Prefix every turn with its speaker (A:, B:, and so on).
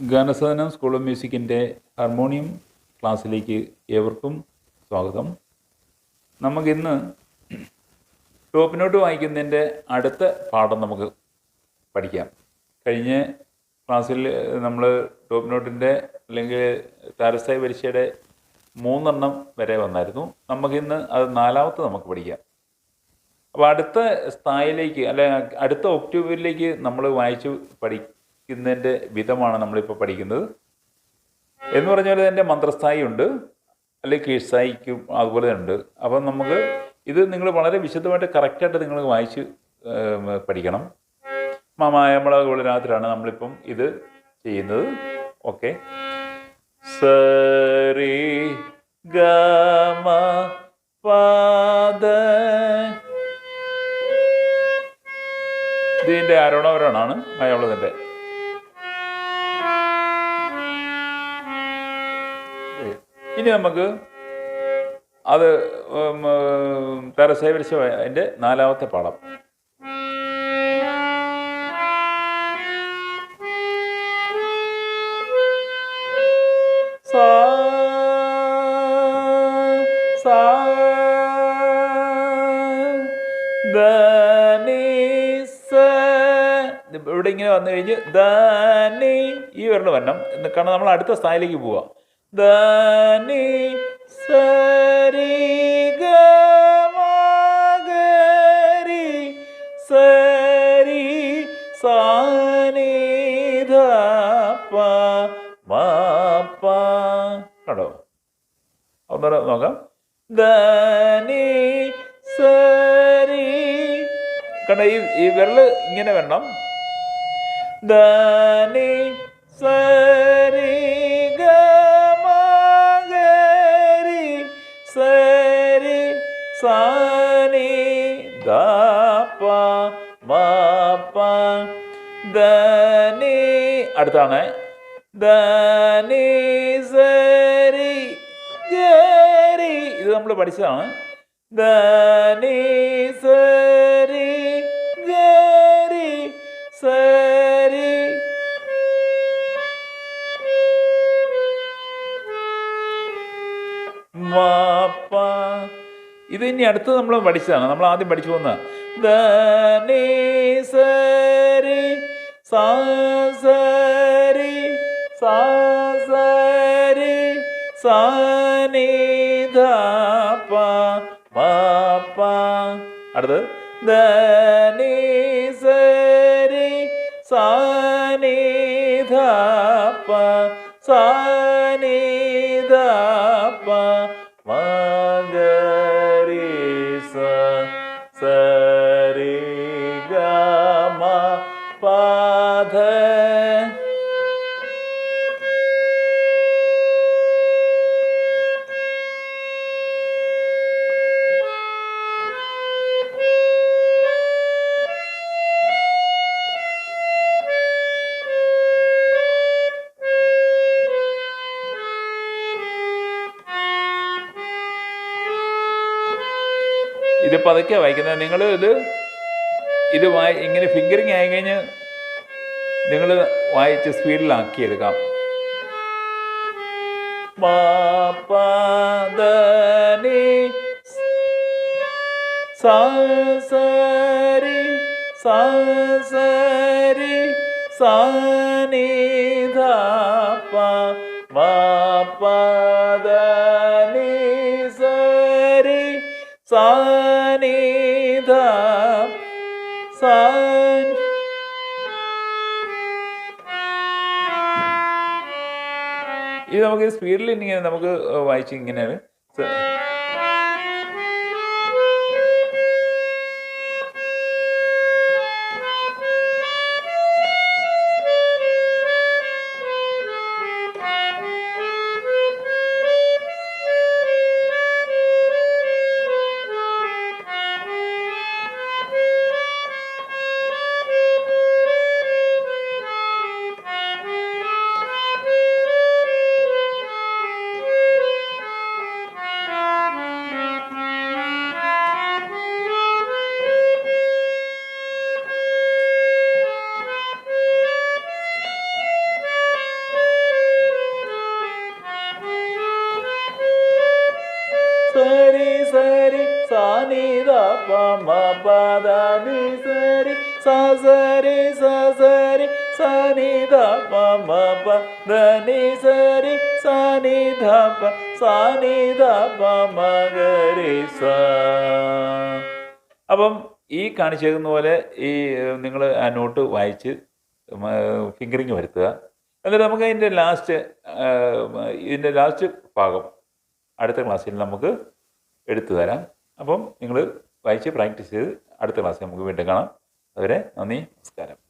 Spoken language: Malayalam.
A: ഗാനസദനം സ്കൂൾ ഓഫ് മ്യൂസിക്കിന്റെ ഹാർമോണിയം ക്ലാസ്സിലേക്ക് ഏവർക്കും സ്വാഗതം. നമുക്കിന്ന് ടോപ്പ് നോട്ട് വായിക്കുന്നതിന്റെ അടുത്ത പാഠം നമുക്ക് പഠിക്കാം. കഴിഞ്ഞ ക്ലാസ്സിൽ നമ്മൾ ടോപ്പ് നോട്ടിന്റെ അല്ലെങ്കിൽ താരസ്ഥായി പരീക്ഷയുടെ മൂന്നെണ്ണം വരെ വന്നായിരുന്നു. നമുക്കിന്ന് അത് നാലാമത്തെ നമുക്ക് പഠിക്കാം. അപ്പോൾ അടുത്ത സ്ഥായിലേക്ക് അല്ലെ അടുത്ത ഒക്ടോബറിലേക്ക് നമ്മൾ വായിച്ച് പഠിക്കുന്നതിന്റെ വിധമാണ് നമ്മളിപ്പോൾ പഠിക്കുന്നത്. എന്ന് പറഞ്ഞാൽ ഇതിന്റെ മന്ത്രസ്ഥായി ഉണ്ട് അല്ലെങ്കിൽ കീഴ്സായിക്കും അതുപോലെ ഉണ്ട് അപ്പം നമുക്ക് ഇത് നിങ്ങൾ വളരെ വിശദമായിട്ട് കറക്റ്റായിട്ട് നിങ്ങൾ വായിച്ച് പഠിക്കണം. മാമായമ്പള ഗോളിനാഥിലാണ് നമ്മളിപ്പം ഇത് ചെയ്യുന്നത്. ഓക്കെ. സരി ഗമ പാദ. ഇതിന്റെ ആരോണവരാണ് മയമുള്ളതിന്റെ ഇനി നമുക്ക് അത് തെരസേവരിച്ച അതിന്റെ നാലാമത്തെ പാഠം. ഇവിടെ ഇങ്ങനെ വന്നു കഴിഞ്ഞ് ധനി ഈ വരണം വരണം കാരണം നമ്മൾ അടുത്ത സ്ഥായിലേക്ക് പോവാ. ധനി സരി ഗരി സരി സാനിധ കണ്ടോ ഒന്നുകൂടെ നോക്കാം. ധനി സരി. കണ്ട ഈ ഈ ഇങ്ങനെ വരണം. ധനി സരി പ മ പ ധനി അടുത്താണ് ധനി സരി ഗരി ഇത് നമ്മൾ പഠിച്ചതാണ് ധനി സരി ഗരി സരി മാപ്പ ഇത് ഇനി അടുത്ത് നമ്മൾ പഠിച്ചതാണ്. നമ്മൾ ആദ്യം പഠിച്ചു പോകുന്ന അടുത്ത് ദനീസരി സരി ഇത് പതുക്കെ വായിക്കുന്നത് നിങ്ങൾ ഇത് ഇത് വായി ഇങ്ങനെ ഫിംഗറിങ് ആയി കഴിഞ്ഞ് നിങ്ങൾ വായിച്ച് സ്പീഡിലാക്കി എടുക്കാം. മാപദനി സാ സരി സാ ഇത് നമുക്ക് സ്പീഡിൽ ഇങ്ങനെ നമുക്ക് വായിച്ച് ഇങ്ങനെയാണ്. സ- പദ മ സസരി സസരി നി സ രി സ സ സ സ രി സ നി ധ പ മ പ ധ സ രി സ നി ധ പ സ നി ധ പ മ ഗ രി സ അപ്പം ഈ കാണിച്ചേക്കുന്ന പോലെ ഈ നിങ്ങൾ ആ നോട്ട് വായിച്ച് ഫിംഗറിങ് വരുത്തുക. എന്നിട്ട് നമുക്ക് ഇതിന്റെ ലാസ്റ്റ് ഇതിന്റെ ലാസ്റ്റ് ഭാഗം അടുത്ത ക്ലാസ്സിൽ നമുക്ക് എടുത്തു തരാം. അപ്പം നിങ്ങൾ വായിച്ച് പ്രാക്ടീസ് ചെയ്ത് അടുത്ത ക്ലാസ്സിൽ നമുക്ക് വീണ്ടും കാണാം. അതുവരെ നന്ദി നമസ്കാരം.